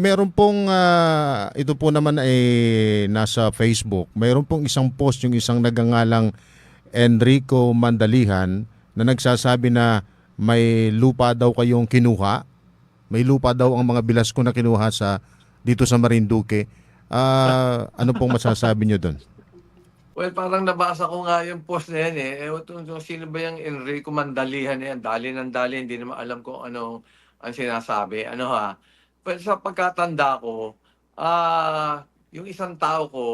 meron pong ah, ito po naman ay nasa Facebook. Meron pong isang post yung isang nagangalang Enrico Mandalihan na nagsasabi na may lupa daw kayong kinuha. May lupa daw ang mga bilas ko na kinuha sa dito sa Marinduque. Ah, ano pong masasabi niyo doon? Well, parang nabasa ko nga yung post na yan eh. Ewan ko kung sino ba yung Enrico Mandalihan na yan. Dali ng dali, hindi naman alam kung ano ang sinasabi. Ano ha? Sa pagkatanda ko, ah yung isang tao ko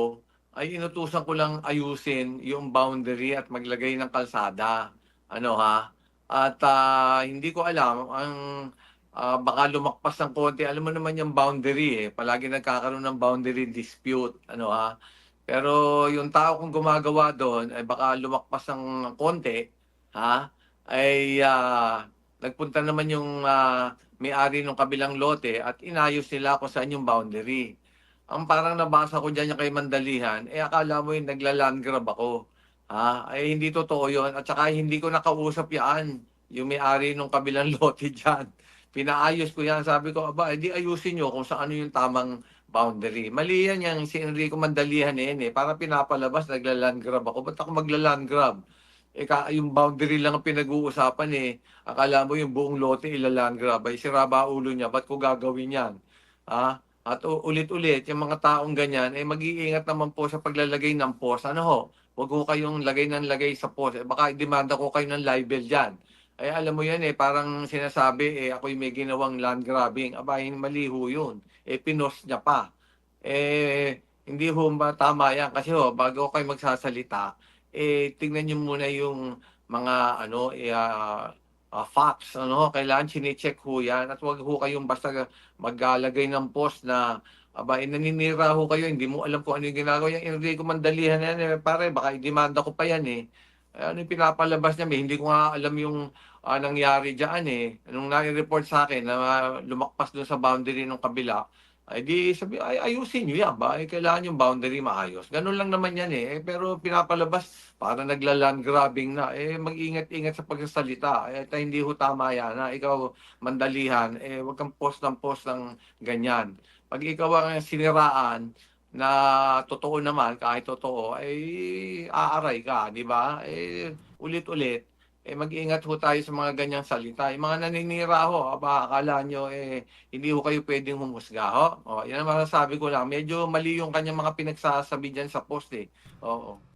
ay inutusan ko lang ayusin yung boundary at maglagay ng kalsada. Ano ha? At ah, hindi ko alam ang ah, baka lumakpas ng konti. Alam mo naman yung boundary eh. Palagi nagkakaroon ng boundary dispute. Ano ha? Pero yung tao kong gumagawa doon ay baka lumakpas ng konti, ha? Ay ah, nagpunta naman yung ah, may-ari ng kabilang lote at inayos nila kung saan yung boundary. Ang parang nabasa ko diyan yung kay Mandalihan, eh akala mo yung nagla-land grab ako. Ha? Ay hindi totoo yun. At saka hindi ko nakausap yan, yung may-ari ng kabilang lote diyan. Pinaayos ko yan. Sabi ko, aba, edi ayusin nyo kung saan yung tamang boundary. Mali yan yung si Enrico Mandalihan yan eh. Para pinapalabas, nagla-land grab ako. Ba't ako magla-land grab? Eh, yung boundary lang ang pinag-uusapan eh. Akala mo yung buong lote ila-land grab. Ay, sira ulo niya? Ba't ko gagawin yan? Ha? At ulit-ulit, yung mga taong ganyan, eh mag-iingat naman po sa paglalagay ng post. Ano ho? Huwag ko kayong lagay ng lagay sa post. Eh, baka demanda ko kayo ng libel dyan. Eh, alam mo yan eh, parang sinasabi, eh, ako yung may ginawang land grabbing. Aba, hindi mali ho yun. Eh, pinost niya pa. Eh, hindi ho ba tama yan? Kasi ho, bago kayo magsasalita, eh, tingnan niyo muna yung mga, ano, eh, ah, ah, facts, ano, kailangan chinecheck ho yan. At huwag ho kayong basta maglalagay ng post na, aba, eh, naninira ho kayo, hindi mo alam kung ano yung ginagawa yan. Enrico Mandalihan yan, eh, pare, baka i-demanda ko pa yan eh. Eh, ano yung pinapalabas niya? May hindi ko nga alam yung ah, nangyari dyan eh. Nung nai-report sa akin na ah, lumakpas doon sa boundary ng kabila, ay di sabi, ay ayusin nyo yan ba? Ay, kailangan yung boundary maayos. Ganun lang naman yan eh. Eh, Pero pinapalabas, para nagla-land grabbing na. Eh, mag-ingat-ingat sa pagsasalita. Eh, hindi ho tama yan. Ha? Ikaw, mandalihan, eh, wag kang post ng post ng ganyan. Pag ikaw ang siniraan, na totoo naman, kahit totoo, ay aaray ka, di ba? Eh, ulit-ulit, eh mag-ingat ho tayo sa mga ganyang salita. Yung mga naninira ho, aba, akala nyo, eh, hindi ho kayo pwedeng humusga ho. O, yan ang masasabi ko lang. Medyo mali yung kanyang mga pinagsasabi dyan sa post eh. Oo.